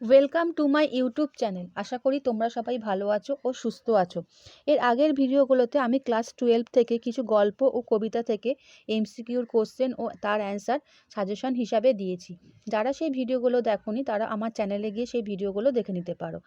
Welcome to my YouTube channel আশা করি তোমরা সবাই ভালো আছো ও সুস্থ আছো। এর আগের ভিডিওগুলোতে আমি ক্লাস টুয়েলভ থেকে কিছু গল্প ও কবিতা থেকে এমসিকিউর কোশ্চেন ও তার অ্যান্সার সাজেশন হিসাবে দিয়েছি। যারা সেই ভিডিওগুলো দেখোনি, তারা আমার চ্যানেলে গিয়ে সেই ভিডিওগুলো দেখে নিতে পারো।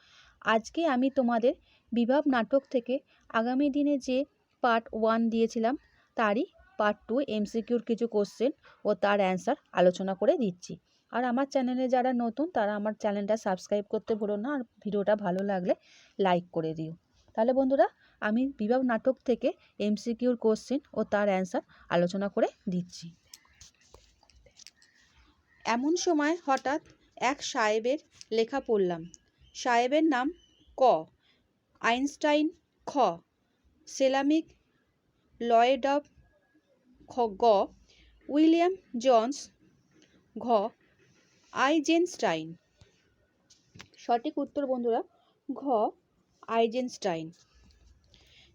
আজকে আমি তোমাদের বিভাব নাটক থেকে আগামী দিনে যে পার্ট ওয়ান দিয়েছিলাম, তারই পার্ট টু এমসিকিউর কিছু কোশ্চেন ও তার অ্যান্সার আলোচনা করে দিচ্ছি। আর আমার চ্যানেলে যারা নতুন, তারা আমার চ্যানেলটা সাবস্ক্রাইব করতে ভুলো না আর ভিডিওটা ভালো লাগলে লাইক করে দিও। তাহলে বন্ধুরা, আমি বিবাহ নাটক থেকে এমসিকিউর কোশ্চেন ও তার অ্যান্সার আলোচনা করে দিচ্ছি। এমন সময় হঠাৎ এক সাহেবের লেখা পড়লাম। সাহেবের নাম ক। আইনস্টাইন খ। সেলামিক লয়েড অফ খ। গ। উইলিয়াম জনস ঘ। আইজেনস্টাইন। সঠিক উত্তর বন্ধুরা, ঘ, আইজেনস্টাইন।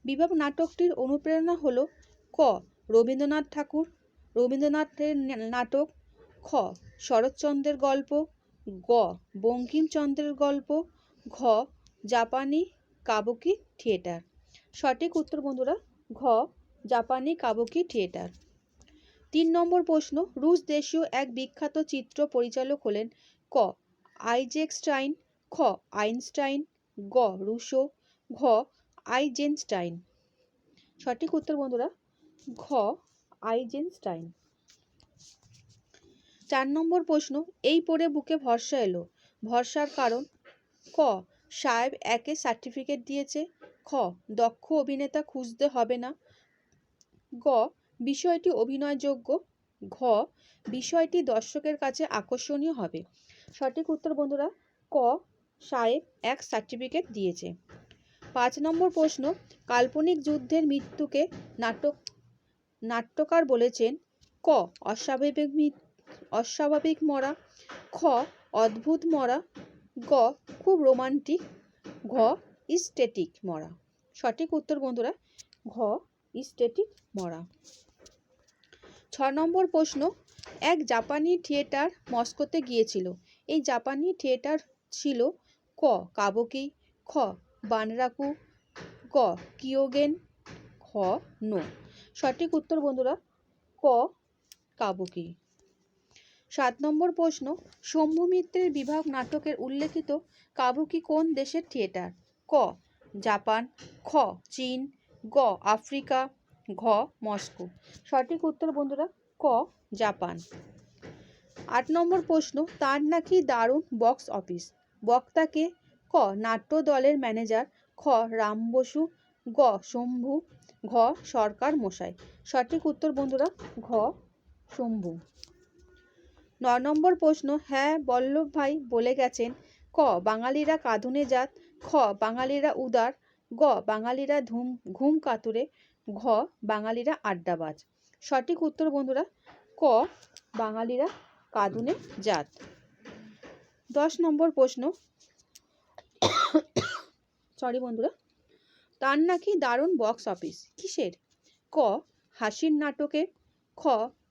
বিভাগ নাটকটির অনুপ্রেরণা হলো ক, রবীন্দ্রনাথ ঠাকুর। রবীন্দ্রনাথের নাটক খ, শরৎচন্দ্রের গল্প। গ, বঙ্কিমচন্দ্রের গল্প। ঘ, জাপানি কাবুকি থিয়েটার। সঠিক উত্তর বন্ধুরা, ঘ, জাপানি কাবুকি থিয়েটার। তিন নম্বর প্রশ্ন, রুশ দেশীয় এক বিখ্যাত চিত্র পরিচালক হলেন ক, আইজেকস্টাইন, খ, আইনস্টাইন, গ, রুশো, ঘ, আইজেনস্টাইন। সঠিক উত্তর বন্ধুরা, ঘ, আইজেনস্টাইন। চার নম্বর প্রশ্ন, এই পড়ে বুকে ভরসা এলো। ভরসার কারণ, ক, সাহেব একে সার্টিফিকেট দিয়েছে, খ, দক্ষ অভিনেতা খুঁজতে হবে না, গ বিষয়টি অভিনয়যোগ্য। ঘ, বিষয়টি দর্শকের কাছে আকর্ষণীয় হবে। সঠিক উত্তর বন্ধুরা, ক, সাহেব এক সার্টিফিকেট দিয়েছে। পাঁচ নম্বর প্রশ্ন, কাল্পনিক যুদ্ধের মৃত্যুকে নাটক, নাট্যকার বলেছেন। ক, অস্বাভাবিক অস্বাভাবিক মরা। খ, অদ্ভুত মরা। গ, খুব রোমান্টিক। ঘ, ইস্টেটিক মরা। সঠিক উত্তর বন্ধুরা, ঘ, ইস্টেটিক মরা। ছ নম্বর প্রশ্ন, এক জাপানি থিয়েটার মস্কোতে গিয়েছিল। এই জাপানি থিয়েটার ছিল ক, কাবকি, খ, বানরাকু ক কিয়োগেন খ নো। সঠিক উত্তর বন্ধুরা, ক, কাবুকি। সাত নম্বর প্রশ্ন, শম্ভু মিত্রের বিভাগ নাটকের উল্লেখিত কাবুকি কোন দেশের থিয়েটার? ক, জাপান, খ, চীন, গ, আফ্রিকা ঘ, মস্কো। সঠিক উত্তর বন্ধুরা, ক, জাপান। আট নম্বর প্রশ্ন, তার নাকি দারুণ বক্স অফিস? বক্তাকে ক, নাট্য দলের ম্যানেজার, খ, রাম বসু, গ, শম্ভু, ঘ, সরকার মশাই। সঠিক উত্তর বন্ধুরা, ঘ, শম্ভু। ন নম্বর প্রশ্ন হ্যাঁ বল্লভ ভাই বলে গেছেন, ক, বাঙালিরা কাঁদুনে জাত, খ, বাঙালিরা উদার, গ, বাঙালিরা ধুম, ঘুম কাতুরে ঘ, বাঙালিরা আড্ডাবাজ সঠিক উত্তর বন্ধুরা, ক, বাঙালিরা কাঁদুনে জাত। দশ নম্বর প্রশ্ন। সরি বন্ধুরা। তার নাকি দারুণ বক্স অফিস কিসের? ক, হাসির নাটকে। খ,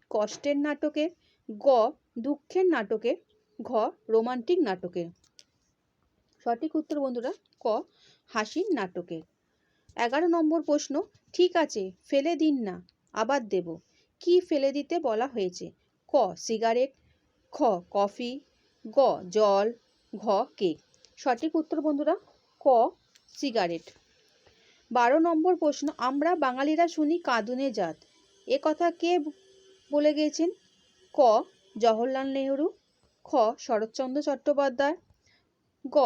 কষ্টের নাটকে। গ, দুঃখের নাটকে। ঘ, রোমান্টিক নাটকে। সঠিক উত্তর বন্ধুরা, ক, হাসির নাটকের এগারো নম্বর প্রশ্ন, ঠিক আছে, ফেলে দিন না, আবার দেব। কি ফেলে দিতে বলা হয়েছে? ক, সিগারেট, খ, কফি, গ, জল, ঘ, কেক। সঠিক উত্তর বন্ধুরা, ক, সিগারেট। বারো নম্বর প্রশ্ন, আমরা বাঙালিরা শুনি কাঁদুনে জাত। এ কথা কে বলে গিয়েছেন ক, জওহরলাল নেহরু, খ, শরৎচন্দ্র চট্টোপাধ্যায়, গ,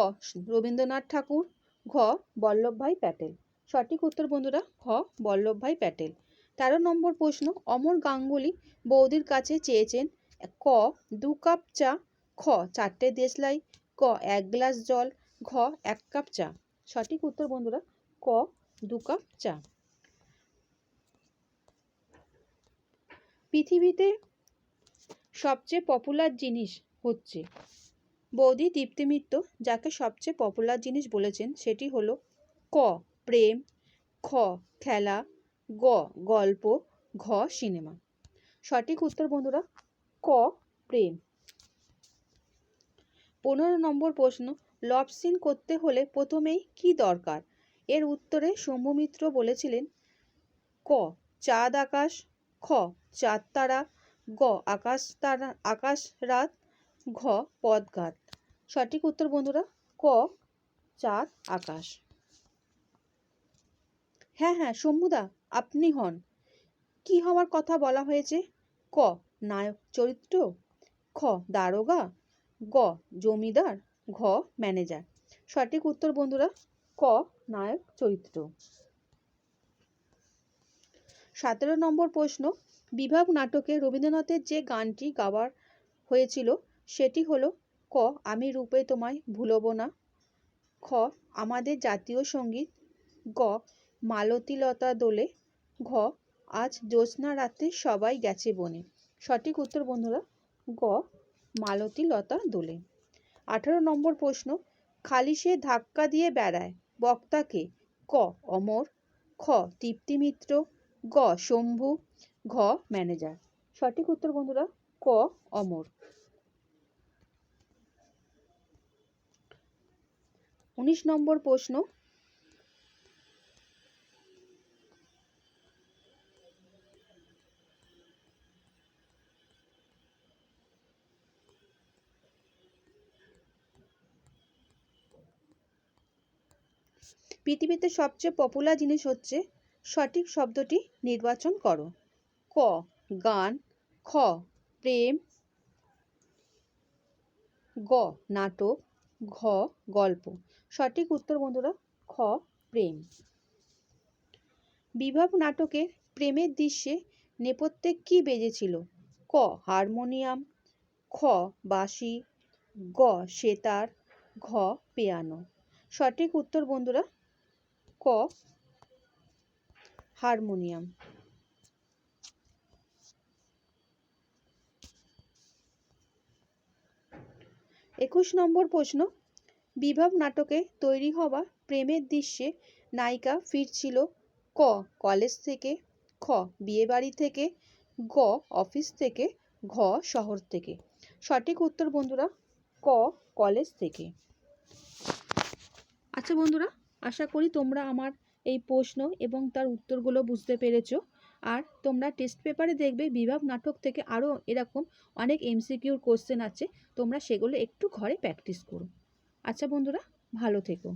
রবীন্দ্রনাথ ঠাকুর, ঘ, বল্লভভাই প্যাটেল। সঠিক উত্তর বন্ধুরা, খ বল্লভভাই প্যাটেল। তেরো নম্বর প্রশ্ন, অমর গাঙ্গুলি বৌদির কাছে চেয়েছেন, ক, দু কাপ চা, খ, চারটে দেশলাই, ক, এক গ্লাস জল, ঘ, এক কাপ চা। সঠিক উত্তর বন্ধুরা, ক, দু কাপ চা। পৃথিবীতে সবচেয়ে পপুলার জিনিস হচ্ছে, বৌদি দীপ্তি মিত্র যাকে সবচেয়ে পপুলার জিনিস বলেছেন, সেটি হলো ক। প্রেম, খ, খেলা, গ, গল্প, ঘ, সিনেমা। সঠিক উত্তর বন্ধুরা, ক, প্রেম। পনেরো নম্বর প্রশ্ন লভ সিন করতে হলে প্রথমেই কি দরকার? এর উত্তরে শম্ভুমিত্র বলেছিলেন, ক, চাঁদ আকাশ, খ, চাঁদ তারা, গ, আকাশ তারা, আকাশ রাত, ঘ পদঘাট সঠিক উত্তর বন্ধুরা, ক, চাঁদ আকাশ। হ্যাঁ হ্যাঁ শম্ভুদা, আপনি হন। কি হওয়ার কথা বলা হয়েছে? ক, নায়ক চরিত্র? খ, দারোগা? গ, জমিদার? ঘ, ম্যানেজার। সঠিক উত্তর বন্ধুরা, ক, নায়ক চরিত্র। সতেরো নম্বর প্রশ্ন, বিভাগ নাটকে রবীন্দ্রনাথের যে গানটি গাওয়ার হয়েছিল, সেটি হলো, ক, আমি রূপে তোমায় ভুলব না। খ, আমাদের জাতীয় সংগীত। গ মালতীলতা দোলে ঘ, আজ জ্যোৎস্না রাতে সবাই গেছে বনে। সঠিক উত্তর বন্ধুরা, গ মালতী লতা দোলে। আঠারো নম্বর প্রশ্ন, খালি সে ধাক্কা দিয়ে বেড়ায় বক্তাকে ক, অমর, খ, তৃপ্তি মিত্র, গ, শম্ভু, ঘ, ম্যানেজার। সঠিক উত্তর বন্ধুরা, ক, অমর। উনিশ নম্বর প্রশ্ন পৃথিবীতে সবচেয়ে পপুলার জিনিস হচ্ছে সঠিক শব্দটি নির্বাচন করো। ক, গান। খ, প্রেম। গ, নাটক। ঘ, গল্প। সঠিক উত্তর বন্ধুরা, খ, প্রেম। বিভাগ নাটকের প্রেমের দৃশ্যে নেপথ্যে কি বেজেছিল? ক, হারমোনিয়াম। খ, বাঁশি। গ, সেতার। ঘ, পিয়ানো। সঠিক উত্তর বন্ধুরা ক হারমোনিয়াম? একুশ নম্বর প্রশ্ন বিভাগ নাটকে তৈরি হওয়া প্রেমের দৃশ্যে নায়িকা ফিরছিল ক কলেজ থেকে, খ বিয়েবাড়ি থেকে, গ অফিস থেকে, ঘ শহর থেকে। সঠিক উত্তর বন্ধুরা, ক কলেজ থেকে। আচ্ছা বন্ধুরা আশা করি তোমরা আমার এই প্রশ্ন এবং তার উত্তরগুলো বুঝতে পেরেছ। আর তোমরা টেস্ট পেপারে দেখবে বিভাগ নাটক থেকে আরও এরকম অনেক এমসিকিউর কোশ্চেন আছে। তোমরা সেগুলো একটু ঘরে প্র্যাকটিস করো। আচ্ছা বন্ধুরা, ভালো থেকো।